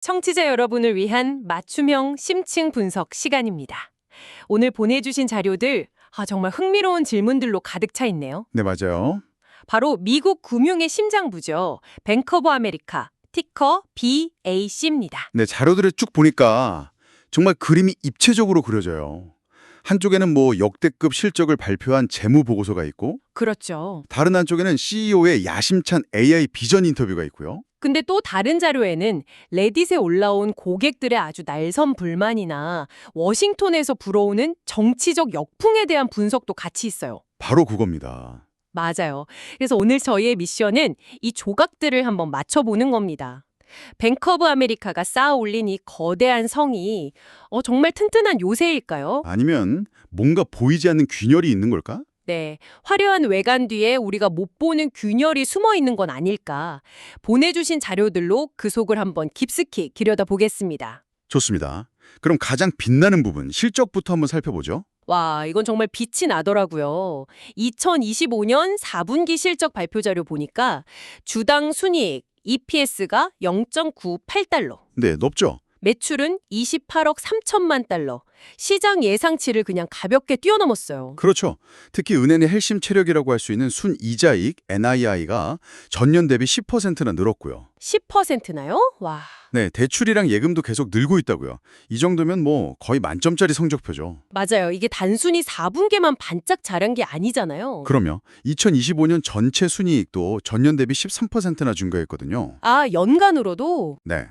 청취자 여러분을 위한 맞춤형 심층 분석 시간입니다. 오늘 보내주신 자료들 아, 정말 흥미로운 질문들로 가득 차 있네요. 네, 맞아요. 바로 미국 금융의 심장부죠. 오브 아메리카, 티커 BAC입니다. 네, 자료들을 쭉 보니까 정말 그림이 입체적으로 그려져요. 한쪽에는 뭐 역대급 실적을 발표한 재무 보고서가 있고 그렇죠. 다른 한쪽에는 CEO의 야심찬 AI 비전 인터뷰가 있고요. 근데 또 다른 자료에는 레딧에 올라온 고객들의 아주 날선 불만이나 워싱턴에서 불어오는 정치적 역풍에 대한 분석도 같이 있어요. 바로 그겁니다. 맞아요. 그래서 오늘 저희의 미션은 이 조각들을 한번 맞춰보는 겁니다. 뱅크 오브 아메리카가 쌓아 올린 이 거대한 성이 어, 정말 튼튼한 요새일까요? 아니면 뭔가 보이지 않는 균열이 있는 걸까? 네. 화려한 외관 뒤에 우리가 못 보는 균열이 숨어 있는 건 아닐까. 보내주신 자료들로 그 속을 한번 깊숙이 들여다 보겠습니다. 좋습니다. 그럼 가장 빛나는 부분, 실적부터 한번 살펴보죠. 와, 이건 정말 빛이 나더라고요. 2025년 4분기 실적 발표 자료 보니까 주당 순이익 EPS가 0.98달러, 네, 높죠? 매출은 28억 3천만 달러, 시장 예상치를 그냥 가볍게 뛰어넘었어요. 그렇죠. 특히 은행의 헬심 체력이라고 할 수 있는 순이자익 NII가 전년 대비 10%나 늘었고요. 10%나요? 와. 네, 대출이랑 예금도 계속 늘고 있다고요. 이 정도면 뭐 거의 만점짜리 성적표죠. 맞아요. 이게 단순히 4분기만 반짝 자란 게 아니잖아요. 그럼요. 2025년 전체 순이익도 전년 대비 13%나 증가했거든요. 아, 연간으로도? 네.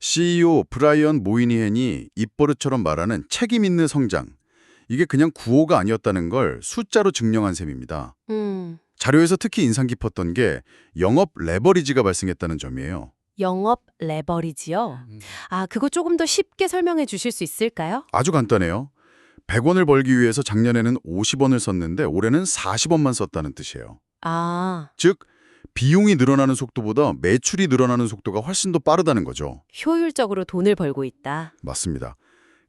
CEO 브라이언 모이니헨이 입버릇처럼 말하는 책임 있는 성장. 이게 그냥 구호가 아니었다는 걸 숫자로 증명한 셈입니다. 음, 자료에서 특히 인상 깊었던 게 영업 레버리지가 발생했다는 점이에요. 영업 레버리지요? 아, 그거 조금 더 쉽게 설명해 주실 수 있을까요? 아주 간단해요. 100원을 벌기 위해서 작년에는 50원을 썼는데 올해는 40원만 썼다는 뜻이에요. 아, 즉 비용이 늘어나는 속도보다 매출이 늘어나는 속도가 훨씬 더 빠르다는 거죠. 효율적으로 돈을 벌고 있다. 맞습니다.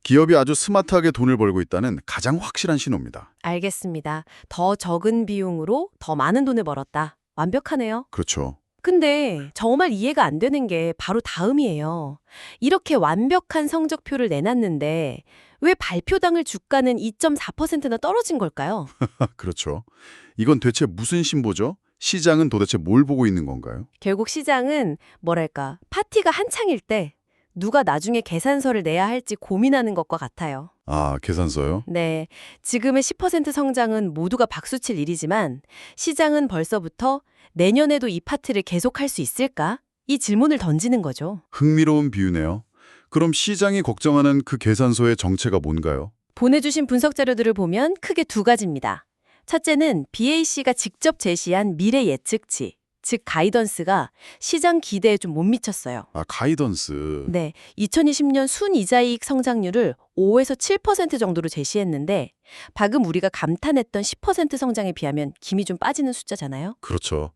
기업이 아주 스마트하게 돈을 벌고 있다는 가장 확실한 신호입니다. 알겠습니다. 더 적은 비용으로 더 많은 돈을 벌었다. 완벽하네요. 그렇죠. 근데 정말 이해가 안 되는 게 바로 다음이에요. 이렇게 완벽한 성적표를 내놨는데 왜 발표당일 주가는 2.4%나 떨어진 걸까요? 그렇죠. 이건 대체 무슨 신보죠? 시장은 도대체 뭘 보고 있는 건가요? 결국 시장은 뭐랄까 파티가 한창일 때 누가 나중에 계산서를 내야 할지 고민하는 것과 같아요. 아, 계산서요? 네, 지금의 10% 성장은 모두가 박수칠 일이지만 시장은 벌써부터 내년에도 이 파트를 계속할 수 있을까? 이 질문을 던지는 거죠. 흥미로운 비유네요. 그럼 시장이 걱정하는 그 계산서의 정체가 뭔가요? 보내주신 분석 자료들을 보면 크게 두 가지입니다. 첫째는 BAC가 직접 제시한 미래 예측치, 즉 가이던스가 시장 기대에 좀 못 미쳤어요. 아, 가이던스. 네, 2020년 순이자이익 성장률을 5에서 7% 정도로 제시했는데 방금 우리가 감탄했던 10% 성장에 비하면 김이 좀 빠지는 숫자잖아요. 그렇죠.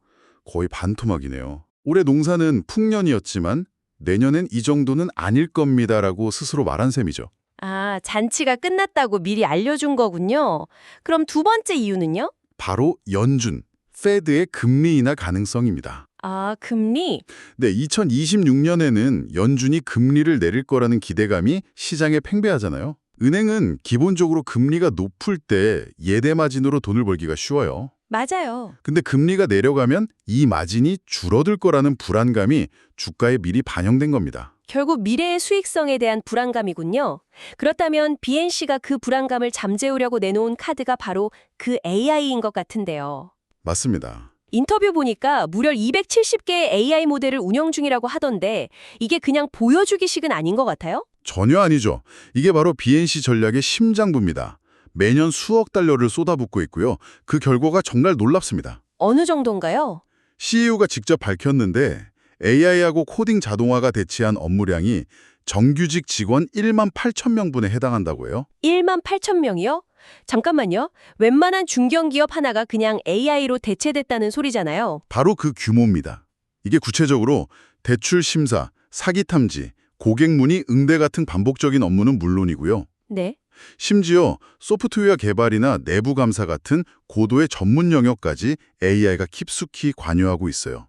거의 반토막이네요. 올해 농사는 풍년이었지만 내년엔 이 정도는 아닐 겁니다라고 스스로 말한 셈이죠. 아, 잔치가 끝났다고 미리 알려준 거군요. 그럼 두 번째 이유는요? 바로 연준, 페드의 금리 인하 가능성입니다. 아, 금리? 네, 2026년에는 연준이 금리를 내릴 거라는 기대감이 시장에 팽배하잖아요. 은행은 기본적으로 금리가 높을 때 예대 마진으로 돈을 벌기가 쉬워요. 맞아요. 근데 금리가 내려가면 이 마진이 줄어들 거라는 불안감이 주가에 미리 반영된 겁니다. 결국 미래의 수익성에 대한 불안감이군요. 그렇다면 BNC가 그 불안감을 잠재우려고 내놓은 카드가 바로 그 AI인 것 같은데요. 맞습니다. 인터뷰 보니까 무려 270개의 AI 모델을 운영 중이라고 하던데 이게 그냥 보여주기식은 아닌 것 같아요? 전혀 아니죠. 이게 바로 BNC 전략의 심장부입니다. 매년 수억 달러를 쏟아붓고 있고요. 그 결과가 정말 놀랍습니다. 어느 정도인가요? CEO가 직접 밝혔는데 AI하고 코딩 자동화가 대체한 업무량이 정규직 직원 1만 8천 명분에 해당한다고 해요. 1만 8천 명이요? 잠깐만요. 웬만한 중견기업 하나가 그냥 AI로 대체됐다는 소리잖아요. 바로 그 규모입니다. 이게 구체적으로 대출 심사, 사기 탐지, 고객 문의 응대 같은 반복적인 업무는 물론이고요. 네. 심지어 소프트웨어 개발이나 내부 감사 같은 고도의 전문 영역까지 AI가 깊숙이 관여하고 있어요.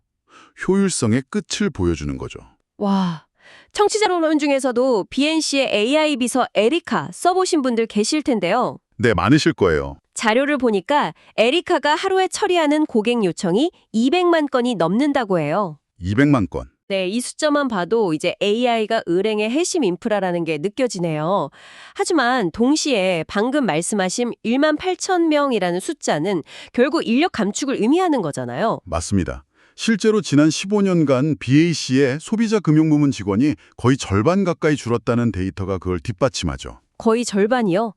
효율성의 끝을 보여주는 거죠. 와, 청취자 여러분 중에서도 BNC의 AI 비서 에리카 써보신 분들 계실 텐데요. 네, 많으실 거예요. 자료를 보니까 에리카가 하루에 처리하는 고객 요청이 200만 건이 넘는다고 해요. 200만 건. 네, 이 숫자만 봐도 이제 AI가 을행의 핵심 인프라라는 게 느껴지네요. 하지만 동시에 방금 말씀하신 1만 8천 명이라는 숫자는 결국 인력 감축을 의미하는 거잖아요. 맞습니다. 실제로 지난 15년간 BAC의 소비자 금융 부문 직원이 거의 절반 가까이 줄었다는 데이터가 그걸 뒷받침하죠. 거의 절반이요.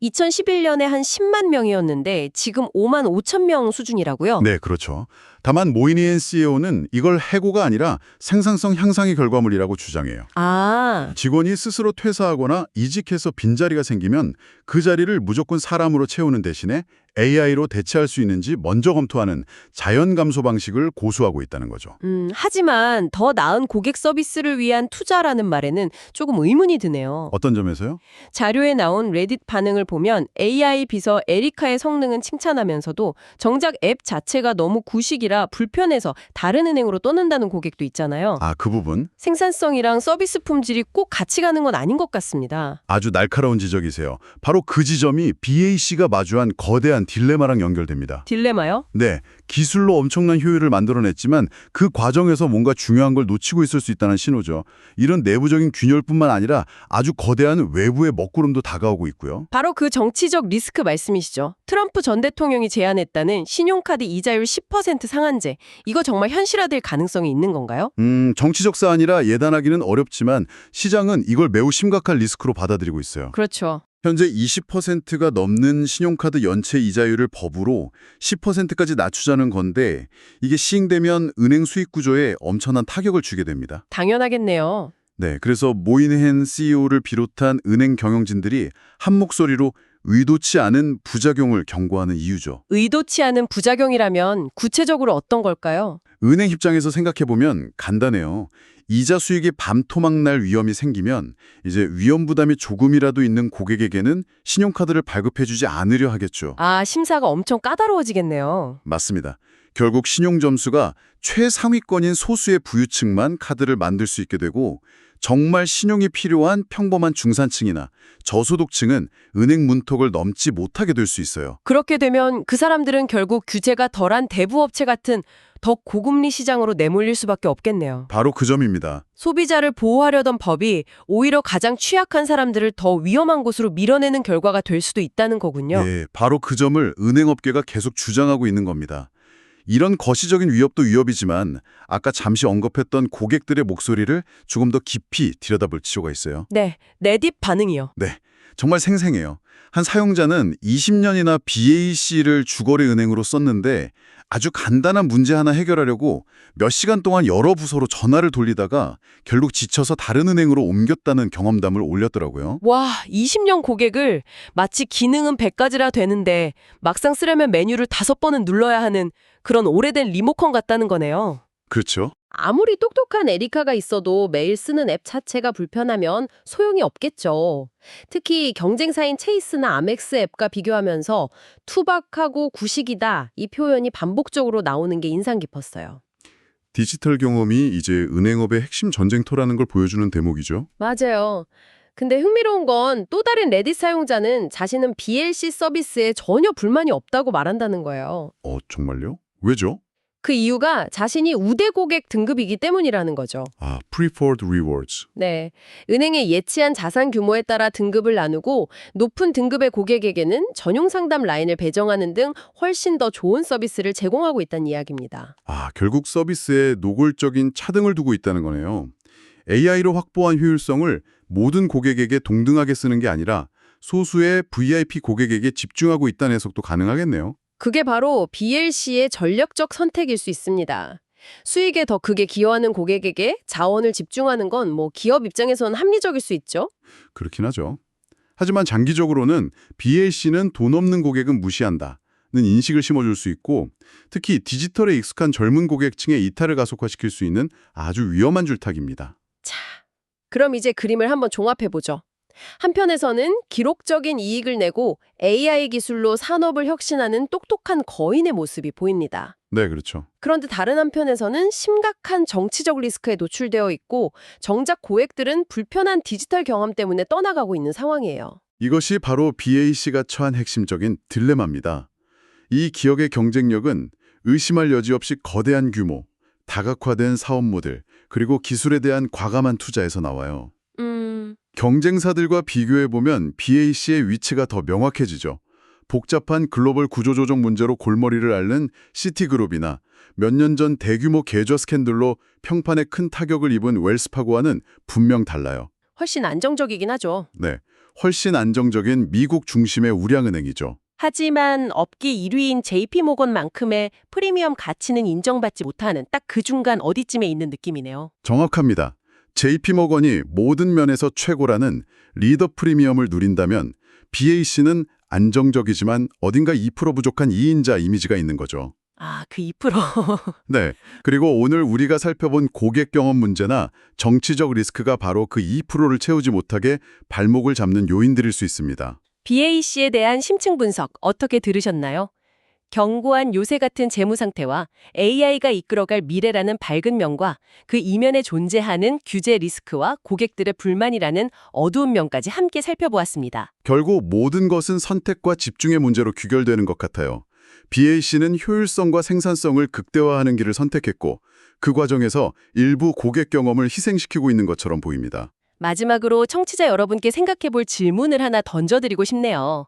2011년에 한 10만 명이었는데 지금 5만 5천 명 수준이라고요. 네, 그렇죠. 다만 모이니엔 CEO는 이걸 해고가 아니라 생산성 향상의 결과물이라고 주장해요. 아, 직원이 스스로 퇴사하거나 이직해서 빈자리가 생기면 그 자리를 무조건 사람으로 채우는 대신에 AI로 대체할 수 있는지 먼저 검토하는 자연 감소 방식을 고수하고 있다는 거죠. 음, 하지만 더 나은 고객 서비스를 위한 투자라는 말에는 조금 의문이 드네요. 어떤 점에서요? 자료에 나온 레딧 반응을 보면 AI 비서 에리카의 성능은 칭찬하면서도 정작 앱 자체가 너무 구식이라 불편해서 다른 은행으로 떠난다는 고객도 있잖아요. 아, 그 부분 생산성이랑 서비스 품질이 꼭 같이 가는 건 아닌 것 같습니다. 아주 날카로운 지적이세요. 바로 그 지점이 BAC가 마주한 거대한 딜레마랑 연결됩니다. 딜레마요? 네, 기술로 엄청난 효율을 만들어냈지만 그 과정에서 뭔가 중요한 걸 놓치고 있을 수 있다는 신호죠. 이런 내부적인 균열뿐만 아니라 아주 거대한 외부의 먹구름도 다가오고 있고요. 바로 그 정치적 리스크 말씀이시죠. 트럼프 전 대통령이 제안했다는 신용카드 이자율 10% 상한제. 이거 정말 현실화될 가능성이 있는 건가요? 음, 정치적 사안이라 예단하기는 어렵지만 시장은 이걸 매우 심각한 리스크로 받아들이고 있어요. 그렇죠. 현재 20%가 넘는 신용카드 연체 이자율을 법으로 10%까지 낮추자는 건데 이게 시행되면 은행 수익 구조에 엄청난 타격을 주게 됩니다. 당연하겠네요. 네, 그래서 모인헨 CEO를 비롯한 은행 경영진들이 한 목소리로 의도치 않은 부작용을 경고하는 이유죠. 의도치 않은 부작용이라면 구체적으로 어떤 걸까요? 은행 입장에서 생각해보면 간단해요. 이자 수익이 밤토막 날 위험이 생기면 이제 위험 부담이 조금이라도 있는 고객에게는 신용카드를 발급해주지 않으려 하겠죠. 아, 심사가 엄청 까다로워지겠네요. 맞습니다. 결국 신용 점수가 최상위권인 소수의 부유층만 카드를 만들 수 있게 되고 정말 신용이 필요한 평범한 중산층이나 저소득층은 은행 문턱을 넘지 못하게 될 수 있어요. 그렇게 되면 그 사람들은 결국 규제가 덜한 대부업체 같은 더 고금리 시장으로 내몰릴 수밖에 없겠네요. 바로 그 점입니다. 소비자를 보호하려던 법이 오히려 가장 취약한 사람들을 더 위험한 곳으로 밀어내는 결과가 될 수도 있다는 거군요. 예, 바로 그 점을 은행업계가 계속 주장하고 있는 겁니다. 이런 거시적인 위협도 위협이지만 아까 잠시 언급했던 고객들의 목소리를 조금 더 깊이 들여다볼 필요가 있어요. 네, 레딧 반응이요. 정말 생생해요. 한 사용자는 20년이나 BAC를 주거래 은행으로 썼는데 아주 간단한 문제 하나 해결하려고 몇 시간 동안 여러 부서로 전화를 돌리다가 결국 지쳐서 다른 은행으로 옮겼다는 경험담을 올렸더라고요. 와, 20년 고객을 마치 기능은 100가지라 되는데 막상 쓰려면 메뉴를 다섯 번은 눌러야 하는 그런 오래된 리모컨 같다는 거네요. 그렇죠. 아무리 똑똑한 에리카가 있어도 매일 쓰는 앱 자체가 불편하면 소용이 없겠죠. 특히 경쟁사인 체이스나 아멕스 앱과 비교하면서 투박하고 구식이다 이 표현이 반복적으로 나오는 게 인상 깊었어요. 디지털 경험이 이제 은행업의 핵심 전쟁터라는 걸 보여주는 대목이죠. 맞아요. 근데 흥미로운 건 또 다른 레딧 사용자는 자신은 BLC 서비스에 전혀 불만이 없다고 말한다는 거예요. 어, 정말요? 왜죠? 그 이유가 자신이 우대 고객 등급이기 때문이라는 거죠. 아, Preferred Rewards. 네. 은행의 예치한 자산 규모에 따라 등급을 나누고 높은 등급의 고객에게는 전용 상담 라인을 배정하는 등 훨씬 더 좋은 서비스를 제공하고 있다는 이야기입니다. 아, 결국 서비스에 노골적인 차등을 두고 있다는 거네요. AI로 확보한 효율성을 모든 고객에게 동등하게 쓰는 게 아니라 소수의 VIP 고객에게 집중하고 있다는 해석도 가능하겠네요. 그게 바로 BLC의 전략적 선택일 수 있습니다. 수익에 더 크게 기여하는 고객에게 자원을 집중하는 건 뭐 기업 입장에서는 합리적일 수 있죠. 그렇긴 하죠. 하지만 장기적으로는 BLC는 돈 없는 고객은 무시한다. 는 인식을 심어줄 수 있고 특히 디지털에 익숙한 젊은 고객층의 이탈을 가속화시킬 수 있는 아주 위험한 줄타기입니다. 자, 그럼 이제 그림을 한번 종합해 보죠. 한편에서는 기록적인 이익을 내고 AI 기술로 산업을 혁신하는 똑똑한 거인의 모습이 보입니다. 네, 그렇죠. 그런데 다른 한편에서는 심각한 정치적 리스크에 노출되어 있고 정작 고액들은 불편한 디지털 경험 때문에 떠나가고 있는 상황이에요. 이것이 바로 BAC가 처한 핵심적인 딜레마입니다. 이 기업의 경쟁력은 의심할 여지 없이 거대한 규모, 다각화된 사업 모델, 그리고 기술에 대한 과감한 투자에서 나와요. 음, 경쟁사들과 비교해보면 BAC의 위치가 더 명확해지죠. 복잡한 글로벌 구조조정 문제로 골머리를 앓는 시티그룹이나 몇 년 전 대규모 계좌 스캔들로 평판에 큰 타격을 입은 웰스파고와는 분명 달라요. 훨씬 안정적이긴 하죠. 네, 훨씬 안정적인 미국 중심의 우량은행이죠. 하지만 업계 1위인 JP모건만큼의 프리미엄 가치는 인정받지 못하는 딱 그 중간 어디쯤에 있는 느낌이네요. 정확합니다. JP모건이 모든 면에서 최고라는 리더 프리미엄을 누린다면 BAC는 안정적이지만 어딘가 2% 부족한 2인자 이미지가 있는 거죠. 아, 그 2%. 네. 그리고 오늘 우리가 살펴본 고객 경험 문제나 정치적 리스크가 바로 그 2%를 채우지 못하게 발목을 잡는 요인들일 수 있습니다. BAC에 대한 심층 분석 어떻게 들으셨나요? 견고한 요새 같은 재무 상태와 AI가 이끌어갈 미래라는 밝은 면과 그 이면에 존재하는 규제 리스크와 고객들의 불만이라는 어두운 면까지 함께 살펴보았습니다. 결국 모든 것은 선택과 집중의 문제로 귀결되는 것 같아요. BAC는 효율성과 생산성을 극대화하는 길을 선택했고 그 과정에서 일부 고객 경험을 희생시키고 있는 것처럼 보입니다. 마지막으로 청취자 여러분께 생각해 볼 질문을 하나 던져드리고 싶네요.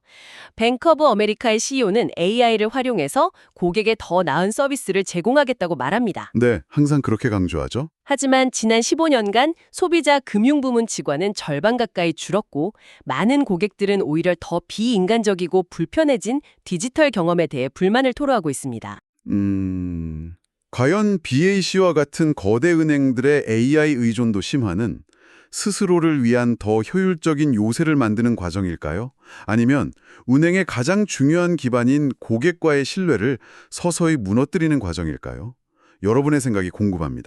뱅커브 아메리카의 CEO는 AI를 활용해서 고객에 더 나은 서비스를 제공하겠다고 말합니다. 네, 항상 그렇게 강조하죠. 하지만 지난 15년간 소비자 금융 부문 직원은 절반 가까이 줄었고 많은 고객들은 오히려 더 비인간적이고 불편해진 디지털 경험에 대해 불만을 토로하고 있습니다. 음... 과연 BAC와 같은 거대 은행들의 AI 의존도 심화는 스스로를 위한 더 효율적인 요새를 만드는 과정일까요? 아니면 은행의 가장 중요한 기반인 고객과의 신뢰를 서서히 무너뜨리는 과정일까요? 여러분의 생각이 궁금합니다.